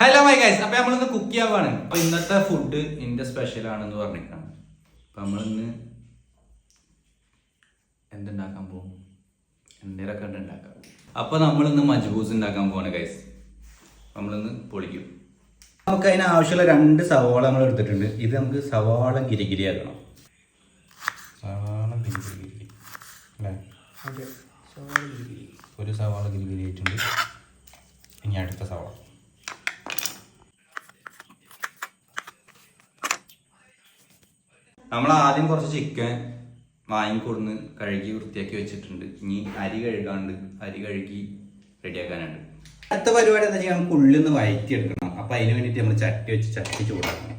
Hello my guys അപ്പൊ നമ്മളിന്ന് cook ചെയ്യാൻ പോവാണ്. അപ്പൊ ഇന്നത്തെ ഫുഡ് എന്റെ സ്പെഷ്യൽ ആണെന്ന് പറഞ്ഞിട്ടാണ് അപ്പൊ നമ്മളിന്ന് എന്തുണ്ടാക്കാൻ പോകും എന്തേലൊക്കെ ഉണ്ട് ഉണ്ടാക്കാം. അപ്പൊ നമ്മളിന്ന് മജ്ബൂസ് ഉണ്ടാക്കാൻ പോവാണ് ഗൈസ് നമ്മളിന്ന് പൊളിക്കും. നമുക്ക് അതിന് ആവശ്യമുള്ള രണ്ട് സവാള നമ്മൾ എടുത്തിട്ടുണ്ട്. ഇത് നമുക്ക് സവാള ഗിരിഗിരി ആക്കണം. സവാള ഗിരിഗിരി അല്ലേ? ഒരു സവാള ഗിരിഗിരി ആയിട്ടുണ്ട്. ഇനി അടുത്ത സവാള. നമ്മൾ ആദ്യം കുറച്ച് ചിക്കൻ വാങ്ങിക്കൊടുന്ന് കഴുകി വൃത്തിയാക്കി വെച്ചിട്ടുണ്ട്. ഇനി അരി കഴുകാണ്ട് അരി കഴുകി റെഡിയാക്കാനുണ്ട്. അടുത്ത പരിപാടി എന്താ വെച്ചാൽ നമുക്ക് ഉള്ളിൽ വഴറ്റി എടുക്കണം അപ്പം അതിന് വേണ്ടിയിട്ട് നമ്മൾ ചട്ടി വെച്ച് ചട്ടി ചൂടാക്കണം.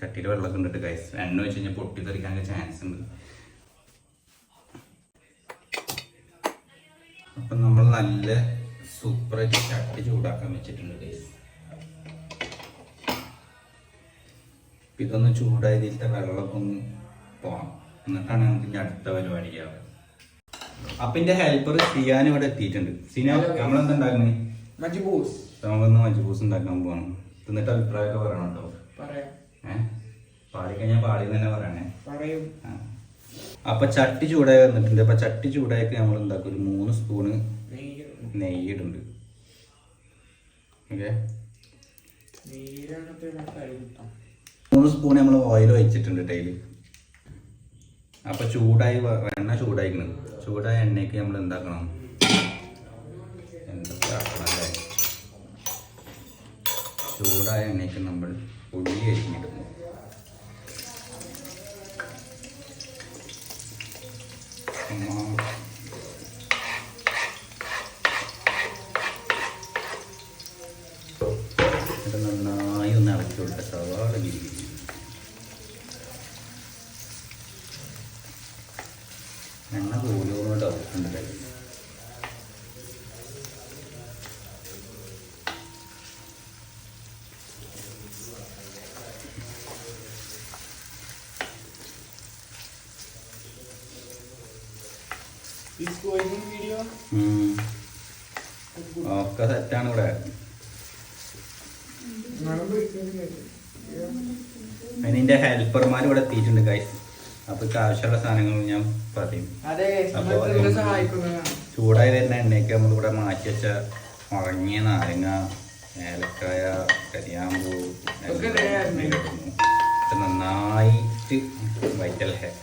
ചട്ടിയിൽ വെള്ളം ഉണ്ടിട്ട് കൈസ് എണ്ണ വെച്ച് കഴിഞ്ഞാൽ പൊട്ടിത്തെറിക്കാനൊക്കെ ചാൻസ് ഉണ്ട്. അപ്പം നമ്മൾ നല്ല സൂപ്പറായിട്ട് ചട്ടി ചൂടാക്കാൻ വെച്ചിട്ടുണ്ട് ഗൈസ് ഇപ്പം ഇതൊന്ന് ചൂടായതിലത്തെ വെള്ളമൊക്കെ ഒന്ന് പോകണം എന്നിട്ടാണ് നമുക്ക് ഇനി അടുത്ത പരിപാടി ചെയ്യാറ് അപ്പം എന്റെ ഹെൽപ്പർ സിയാൻ ഇവിടെ എത്തിയിട്ടുണ്ട്. സിന നമ്മളെന്താ ഉണ്ടാക്കുന്നത് മജ്ബൂസ്. നമ്മളൊന്ന് മജ്ബൂസ് ഉണ്ടാക്കാൻ പോകണം എന്നിട്ട് അഭിപ്രായമൊക്കെ പറയണം കേട്ടോ. ഏഹ് പാടിക്കഴിഞ്ഞാൽ പാടി തന്നെ പറയണേ. അപ്പൊ ചട്ടി ചൂടായി വന്നിട്ടുണ്ട്. അപ്പൊ ചട്ടി ചൂടായൊക്കെ നമ്മൾ എന്താക്കും? ഒരു മൂന്ന് സ്പൂണ് നെയ്യ് നെയ്യിടുണ്ട് ഓക്കെ? മൂന്ന് സ്പൂൺ നമ്മൾ ഓയിൽ ഒഴിച്ചിട്ടുണ്ട് ഡെയിലി. അപ്പൊ ചൂടായി എണ്ണ ചൂടായിരിക്കണം ചൂടായ എണ്ണയ്ക്ക് നമ്മൾ എന്താക്കണം? എന്തൊക്കെ അല്ലേ? ചൂടായ എണ്ണയ്ക്ക് നമ്മൾ ഉള്ളി അരിഞ്ഞിടുന്നു. ഉമ്മ. ഇത് നന്നായി ഒന്ന് ഇളക്കി കൊടുക്കുക സവാള ഗിരി എണ്ണ പോലും ഡൗട്ട് ഉണ്ട് കയ്യിൽ Is going in video? ഉം. ഒക്കെ സെറ്റാണ് ഇവിടെ? അതിന്റെ ഹെൽപ്പർമാർ ഇവിടെ എത്തിയിട്ടുണ്ട് ഗൈസ് അപ്പൊ ഇത് ആവശ്യമുള്ള സാധനങ്ങൾ ഞാൻ പറയും. അപ്പൊ ചൂടായി വരുന്ന എണ്ണയ്ക്ക് നമ്മൾ ഇവിടെ മാറ്റി വെച്ച ഉറങ്ങിയ നാരങ്ങ ഏലക്കായ കരിയാമ്പൂ നന്നായിട്ട് വൈറ്റൽ ഹെയർ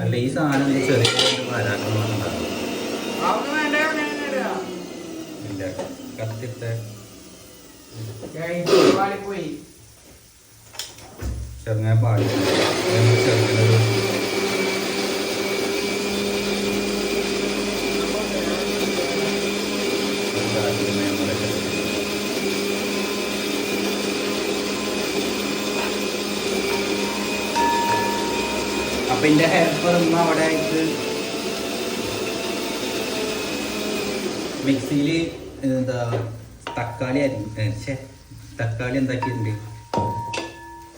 അല്ല ഈ സാധനം ചെറിയ കത്തിട്ട് ചെറുങ്ങനെ പാടില്ല ചെറുങ്ങനെ അപ്പൊ എന്റെ ഹെൽപ്പർ ഇന്ന് അവിടെ ആയിട്ട് മിക്സിയിൽ എന്താ തക്കാളി അരി തക്കാളി എന്താക്കിയിട്ടുണ്ട്?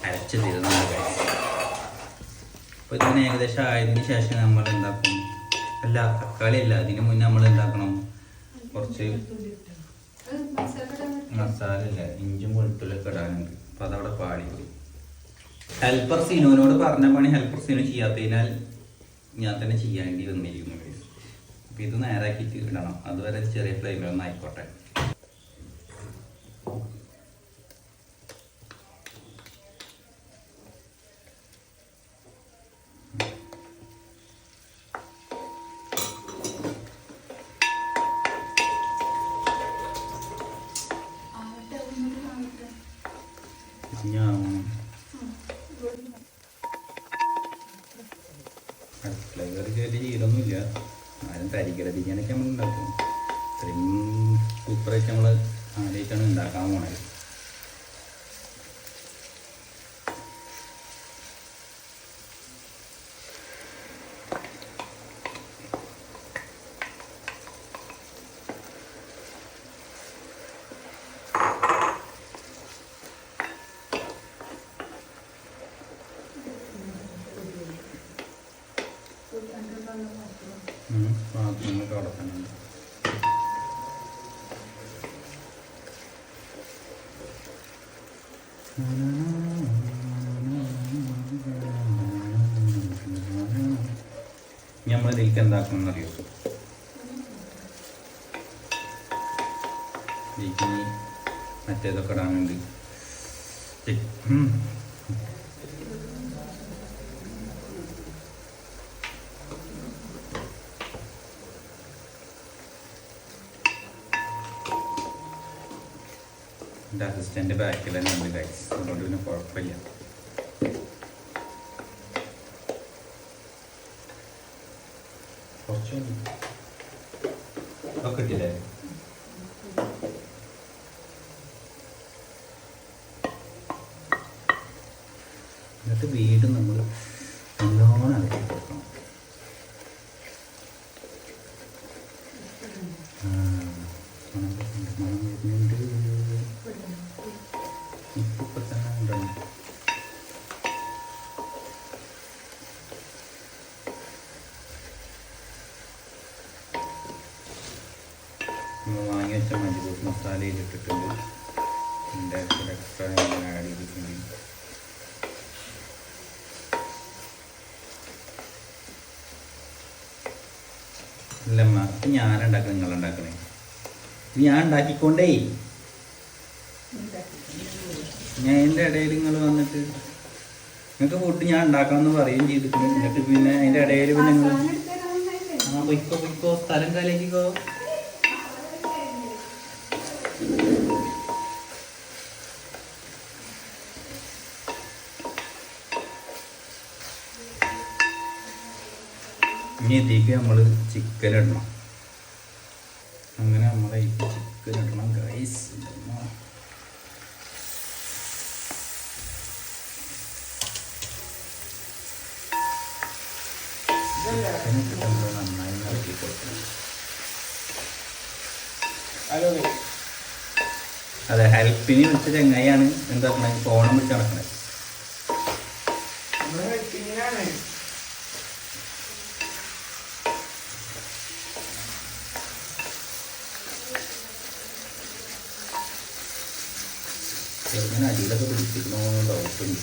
അരച്ച് തരുന്നുണ്ട് അപ്പോൾ ഇതിന് ഏകദേശം ആയതിന് ശേഷം നമ്മൾ എന്താക്കും? അല്ല തക്കാളി അല്ല അതിന് മുന്നേ നമ്മൾ എന്താക്കണം? കുറച്ച് മസാല ഇല്ല ഇഞ്ചും വെളുത്തുള്ളൊക്കെ ഇടാനുണ്ട്. അപ്പോൾ അതവിടെ പാടിപ്പോയി. ഹെൽപ്പർ സീനോനോട് പറഞ്ഞ പണി ഹെൽപ്പർ സീനോ ചെയ്യാത്തതിനാൽ ഞാൻ തന്നെ ചെയ്യേണ്ടി വന്നിരിക്കുന്നു അപ്പൊ അപ്പോൾ ഇത് നേരാക്കിയിട്ട് ഇടണം. അതുവരെ ചെറിയ ഫ്ലെയിമിലൊന്നും ആയിക്കോട്ടെ. അടുക്കള കയറി കയറി ചെയ്തൊന്നുമില്ല ആരും നമ്മൾ ഉണ്ടാക്കും ഇത്രയും സൂപ്പറായിട്ട് നമ്മൾ ആദ്യമായിട്ടാണ് ഉണ്ടാക്കാൻ പോണത്. നന്നായിട്ട് വളർത്തുന്നുണ്ട് നമ്മൾ ഇതിലേക്ക് എന്താക്കണം അറിയോ? ഇതിലേക്ക് മറ്റേതൊക്കെ ഇടാനുണ്ട്. എന്റെ അസിസ്റ്റന്റ് ബാക്കിൽ തന്നെ ഉണ്ട് ഗൈസ് അതുകൊണ്ട് പിന്നെ കുഴപ്പമില്ല. കുറച്ചുകൂടി ഞാൻ ഉണ്ടാക്കണം? നിങ്ങൾ ഉണ്ടാക്കണേ? ഇത് ഞാൻ ഉണ്ടാക്കിക്കൊണ്ടേ. ഞാൻ എന്റെ ഇടയിൽ നിങ്ങൾ വന്നിട്ട് നിങ്ങൾക്ക് ഫുഡ് ഞാൻ ഉണ്ടാക്കണം എന്ന് പറയുകയും ചെയ്തിട്ടുണ്ട്. എന്നിട്ട് പിന്നെ അതിന്റെ ഇടയിൽ പിന്നെ നിങ്ങൾ ആ പൊയ്ക്കോ പൊയ്ക്കോ സ്ഥലം കാലേക്കോ ഇനി ഇതിലേക്ക് നമ്മൾ ചിക്കൻ ഇടണം അങ്ങനെ നമ്മളെ ഈ ചിക്കൻ ഇടണം ഗൈസ് നന്നായി ഇളക്കി കൊടുക്കണം അതെ ഹെൽപ്പിന് വെച്ച ചെങ്ങായിയാണ് എന്താ ഫോണും ഫോണം വെച്ച് നടക്കണത് ചെറുങ്ങനെ അടിയിലൊക്കെ പിടിച്ചിരിക്കണോ ഡൗട്ടുണ്ട്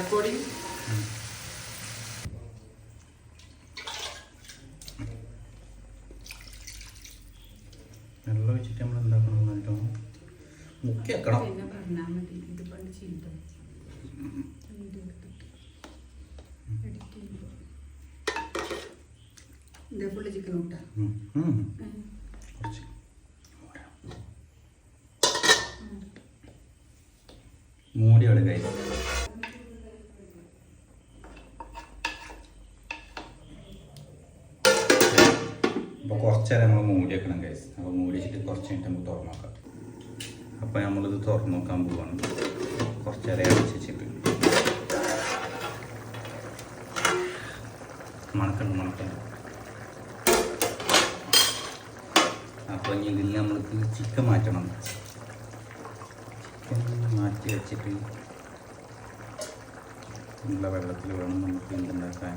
റെക്കോർഡിംഗ് വെള്ളം വെച്ചിട്ട് നമ്മൾ എന്താക്കണം കേട്ടോ മുക്കി വെക്കണം ഇത് ഫുള്ള് ചിക്കൻ കൂട്ടാ. അപ്പോൾ കുറച്ച് നേരം നമ്മൾ മൂടി വെക്കണം കൈസ് അപ്പോൾ മൂടി വെച്ചിട്ട് കുറച്ച് കഴിഞ്ഞിട്ട് നമുക്ക് തുറന്നു നോക്കാം. അപ്പോൾ നമ്മളിത് തുറന്നു നോക്കാൻ പോവാണ്. കുറച്ച് നേരം അടച്ച് വെച്ചിട്ട്. മണക്കണം മണക്കണം അപ്പോൾ ഇനി ഇതിൽ നമ്മൾക്ക് ചിക്കൻ മാറ്റണം. ചിക്കൻ മാറ്റി വെച്ചിട്ട് ഉള്ള വെള്ളത്തിൽ വേണം നമുക്ക് എന്തുണ്ടാക്കാൻ.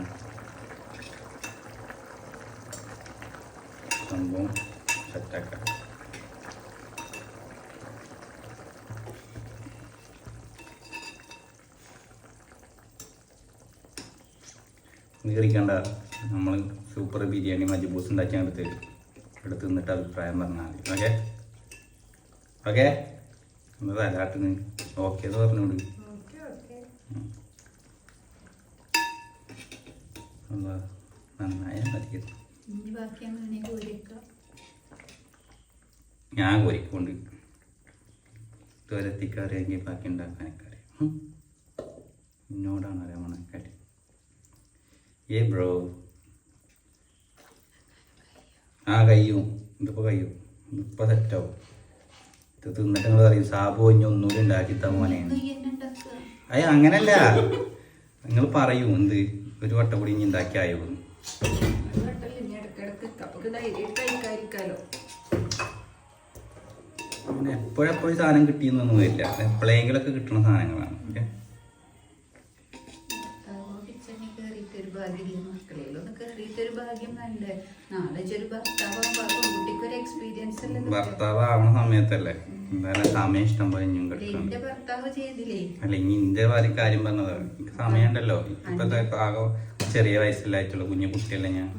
സംഭവം സെറ്റാക്കാം നീറിക്കണ്ട നമ്മൾ സൂപ്പർ ബിരിയാണി മജ്ബൂസ് ഉണ്ടാക്കി എടുത്ത് എടുത്ത് നിന്നിട്ട് അഭിപ്രായം പറഞ്ഞാൽ മതി. ഓക്കെ? ഓക്കെ? ഒന്ന് തലാട്ടിന്. ഓക്കെ എന്ന് പറഞ്ഞോട് നന്നായി ഓക്കെ. അല്ലാ, നന്നായ മതി. ബാക്കിയാണ് ഞാൻ കോരിക്കൊണ്ട് ഇതുവരെ എത്തിക്കറിയാമെങ്കിൽ ബാക്കി ഉണ്ടാക്കാനൊക്കെ അറിയാം. എന്നോടാണ് അറിയാൻ കാര്യം. ഏ ബ്രോ? ആ കയ്യും. ഇതിപ്പോ കയ്യും. ഇതിപ്പോ സെറ്റാവും. ഇത് തിന്നിട്ട് നിങ്ങൾ പറയും സാബു ഇനി ഒന്നുകൂടി ഉണ്ടാക്കി താ മോനെ. അയ്യ അങ്ങനല്ല. നിങ്ങൾ പറയൂ എന്ത്? ഒരു വട്ടം കൂടി ഇനി ഉണ്ടാക്കിയായോ? എന്ന്. കഴിക്കാതിരിക്കാലോ അങ്ങനെ എപ്പോഴെപ്പോഴും സാധനം കിട്ടിയെന്നൊന്നും വരില്ല. എപ്പോഴെങ്കിലൊക്കെ കിട്ടുന്ന സാധനങ്ങളാണ്. ഓക്കെ? ഭാഗ്യം വേണ്ടേ? നാളെ ഒരു എക്സ്പീരിയൻസ് അല്ലേ? ഭർത്താവ് ആവണ സമയത്തല്ലേ. എന്തായാലും സമയം ഇഷ്ടം പോലെ എന്റെ ഭർത്താവ് ചെയ്തില്ലേ? അല്ല ഇനി ഇന്റെ ഭാര്യ കാര്യം പറഞ്ഞതാണ് എനിക്ക് സമയമുണ്ടല്ലോ. ഇപ്പത്തെ ആകെ ചെറിയ വയസ്സിലായിട്ടുള്ള കുഞ്ഞു കുട്ടിയല്ലേ ഞാൻ.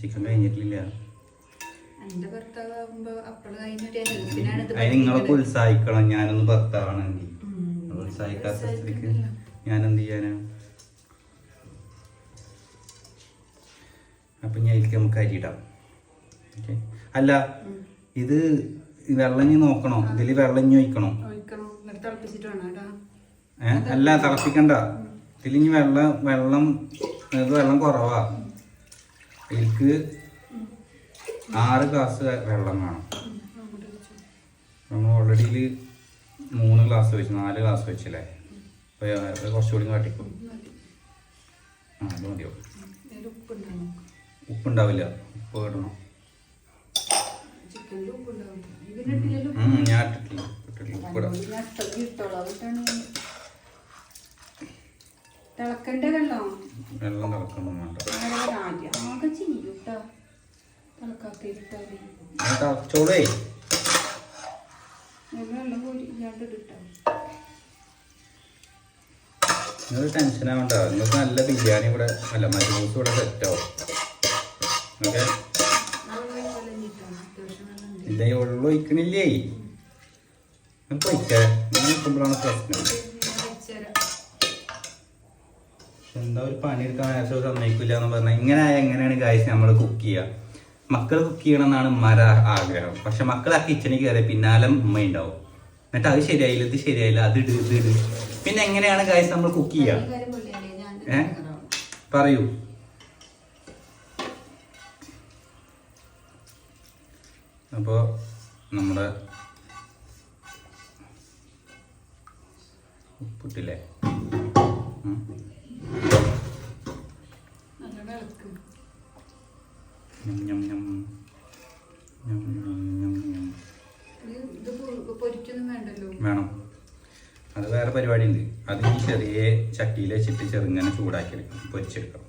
ചിക്കൻ കഴിഞ്ഞിട്ടില്ല. അതിന് നിങ്ങളൊക്കെ. ഉത്സാഹിക്കണം. ഞാനൊന്ന് ഭർത്താവാണെങ്കിൽ ഉത്സാഹിക്കാത്ത സ്ത്രീക്ക് ഞാൻ എന്ത് ചെയ്യാനാ? അപ്പൊ ഞാൻ ഇതിലേക്ക് നമുക്ക് അരിയിടാം ഓക്കെ. അല്ല ഇത് വെള്ളം ഇനി നോക്കണോ? ഇതിൽ വെള്ളം ഇനി ഒഴിക്കണോ? ഏഹ് അല്ല തിളപ്പിക്കണ്ട. ഇതിലിനി വെള്ളം വെള്ളം വെള്ളം കുറവാ. ഇതിലേക്ക് ആറ് ഗ്ലാസ് വെള്ളം വേണം. നമ്മൾ ഓൾറെഡി മൂന്ന് ഗ്ലാസ് വെച്ച് നാല് ഗ്ലാസ് വെച്ചില്ലേ? അപ്പോൾ കുറച്ചുകൂടി കാട്ടിക്കും ആ അത് മതിയോ ഉപ്പുണ്ടാവില്ല. ഉപ്പ് ഇടണം. ഞാൻ ഇട്ടിട്ടില്ല. ഇട്ടിട്ടില്ല. ഉപ്പിടാം തിളക്കണ്ട വെള്ളം. വെള്ളം തിളക്കണം ആകെ ചെയ്യൂട്ടാ തിളക്കാത്തിട്ടാൽ അത് തിളച്ചോളേ. വെള്ളം കൂടി ഇല്ലാണ്ട് ഇട്ടാ നിങ്ങൾ ടെൻഷൻ ആവണ്ട. നിങ്ങൾക്ക് നല്ല ബിരിയാണി ഇവിടെ അല്ല മരുന്നൂസ് ഇവിടെ സെറ്റാവും ഓക്കെ ഇല്ല ഒഴിക്കണില്ലേ? നിങ്ങൾക്ക് ഒഴിക്കേ നിങ്ങൾ നിൽക്കുമ്പോഴാണ് പ്രശ്നം. എന്താ ഒരു പണിയെടുക്കാൻ ആശോ സമ്മതിക്കില്ല എന്ന് പറഞ്ഞാൽ ഇങ്ങനെ എങ്ങനെയാണ് കാഴ്ച നമ്മൾ കുക്ക് ചെയ്യുക മക്കൾ കുക്ക് ചെയ്യണം എന്നാണ് ഉമ്മാരെ ആഗ്രഹം. പക്ഷെ മക്കൾ ആ കിച്ചണിൽ കയറി പിന്നാലെ ഉമ്മ ഉണ്ടാവും എന്നിട്ട് അത് ശരിയായില്ല ഇത് ശരിയായില്ല അത് ഇട് ഇത് ഇട്. പിന്നെ എങ്ങനെയാണ് കാഴ്ച നമ്മൾ കുക്ക് ചെയ്യുക ഏ? പറയൂ. അപ്പോൾ നമ്മുടെ ഉപ്പിട്ടില്ലേ? വേണം. അത് വേറെ പരിപാടി ഉണ്ട് അത് ഈ ചെറിയ ചട്ടിയിൽ വെച്ചിട്ട് ചെറുങ്ങനെ ചൂടാക്കി എടുക്കണം പൊരിച്ചെടുക്കണം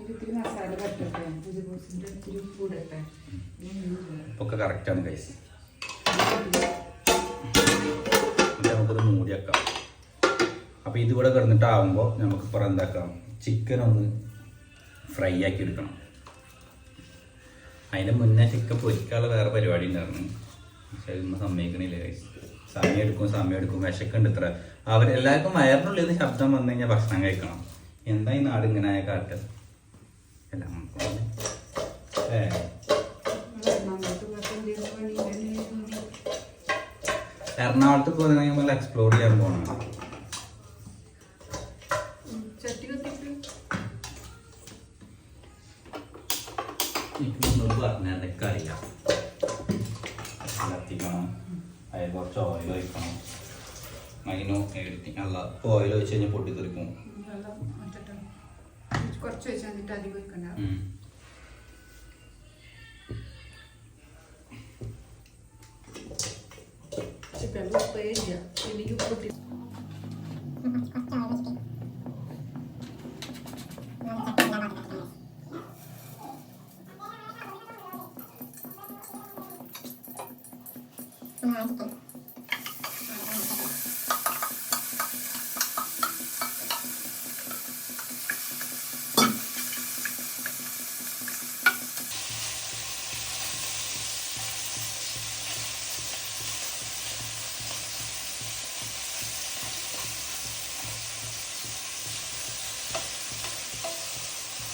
ഇത്തിരി മസാല കറക്റ്റാണ് കൈസ് നമുക്കത് മൂടി വെക്കാം അപ്പോൾ ഇതിവിടെ കിടന്നിട്ടാവുമ്പോ നമുക്ക് ഇപ്പൊ എന്താക്കാം? ചിക്കൻ ഒന്ന് ഫ്രൈ ആക്കി എടുക്കണം. അതിന് മുന്നേ ചിക്കൻ പൊരിക്കാനുള്ള വേറെ പരിപാടി ഉണ്ടായിരുന്നു. പക്ഷെ അതൊന്നും സമ്മതിക്കണില്ല സമയം എടുക്കും സമയം എടുക്കും. വിശക്കുണ്ട് ഇത്ര. അവർ എല്ലാവർക്കും വയറിനുള്ളിൽ നിന്ന് ശബ്ദം വന്നു കഴിഞ്ഞാൽ ഭക്ഷണം കഴിക്കണം. എന്താ ഈ നാട് ഇങ്ങനെ ആയ എറണാകുളത്ത് പോകുന്ന നമ്മൾ എക്സ്പ്ലോർ ചെയ്യാൻ പോകണം കുറച്ച് വെച്ച് എന്നിട്ട് അധികം വെക്കണ്ട ഉം. ചിക്കൻ ഉപ്പേ ഇല്ല എനിക്ക് ഉപ്പിട്ടി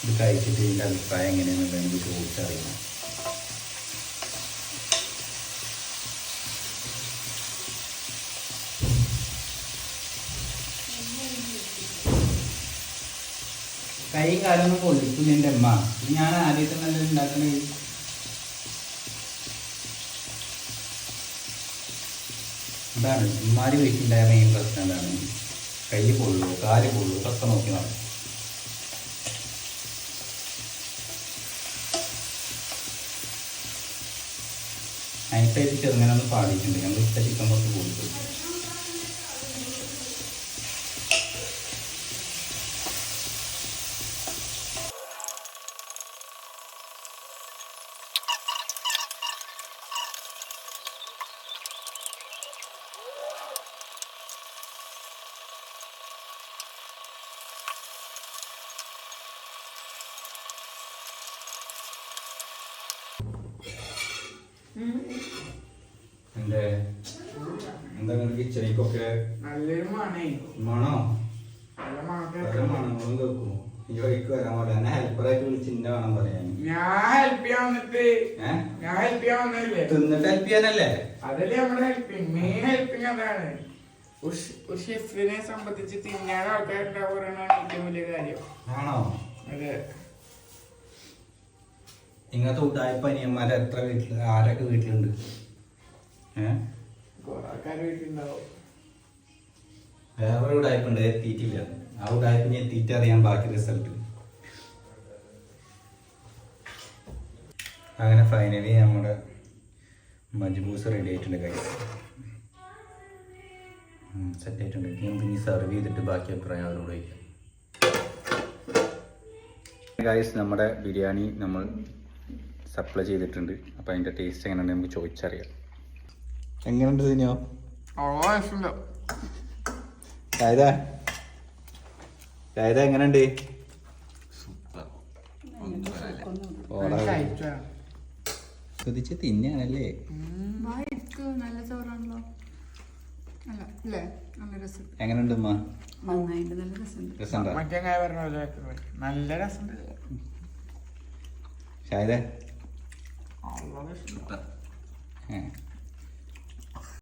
ഇത് കഴിച്ചിട്ട് ഇതിന്റെ അഭിപ്രായം എങ്ങനെയാണെന്ന് എനിക്ക് ചോദിച്ചറിയണം. കൈ കാലൊന്നും പൊളിക്കുന്നു എന്റെ അമ്മ. ഞാൻ ആദ്യത്തെ നല്ല ഉണ്ടാക്കണേ അതാണ്. ഉമ്മാര് വീട്ടിലുണ്ടായ മെയിൻ പ്രശ്നം എന്താണ്? കൈ പൊള്ളു കാൽ പൊള്ളു ഒക്കെ നോക്കി നടക്കും. നൈസായിട്ട് ചെറുങ്ങനെ ഒന്ന് പാടിയിട്ടുണ്ട് ഞങ്ങൾ ഇട്ട ചിക്കൻ കുറച്ച് കൊടുത്തു എന്റെ എന്താ കിച്ചണിക്കൊക്കെ മണേ. നല്ല പല മണമൊക്കെ മണങ്ങളും കേൾക്കും. ഈ വഴിക്ക് വരാൻ പാടില്ല. എന്നെ ഹെൽപ്പറായിട്ട് വിളിച്ച് ഇന്ന വേണം പറയാൻ. ഞാൻ ഹെൽപ്പ് ചെയ്യാൻ വന്നിട്ട്. ഞാൻ ഹെൽപ്പ് ചെയ്യാൻ വന്നതല്ലേ? തിന്നിട്ട് ഹെൽപ്പ് ചെയ്യാനല്ലേ? അതല്ലേ നമ്മുടെ മെയിൻ അതാണ്. ഷെഫിനെ സംബന്ധിച്ച് തിന്നാൻ ആൾക്കാരുണ്ടാവുകയാണ് ഏറ്റവും വലിയ കാര്യം. ആണോ? അതെ. ഇങ്ങനത്തെ ഉടായ്പ അനിയന്മാരെ എത്ര വീട്ടിൽ ആരൊക്കെ വീട്ടിലുണ്ട്? വേറെ ഉണ്ട് തീറ്റില്ല ആ ഉടായ്പ ഞാൻ തീറ്റ അറിയാൻ ബാക്കി റിസൾട്ട് അങ്ങനെ ഫൈനലി നമ്മുടെ മജ്ബൂസ് റെഡി ആയിട്ടുണ്ട് കൈ സെറ്റ് ആയിട്ടുണ്ട്. നമുക്ക് ഇനി സെർവ് ചെയ്തിട്ട് ബാക്കി അഭിപ്രായം അവരോട് ചോദിക്കാം. ഗൈസ് നമ്മുടെ ബിരിയാണി നമ്മൾ സപ്ലൈ ചെയ്തിട്ടുണ്ട്. അപ്പോൾ അതിന്റെ ടേസ്റ്റ് എങ്ങനെയാണെന്ന് നമുക്ക് ചോദിച്ചറിയാം. എങ്ങനെയുണ്ട് സിനിമ? എങ്ങനെയുണ്ട് ശ്രദ്ധിച്ച് തിന്നാണല്ലേ? നല്ല എങ്ങനെയുണ്ട് ഉമ്മ? നല്ല രസമുണ്ട്. ഷായതേ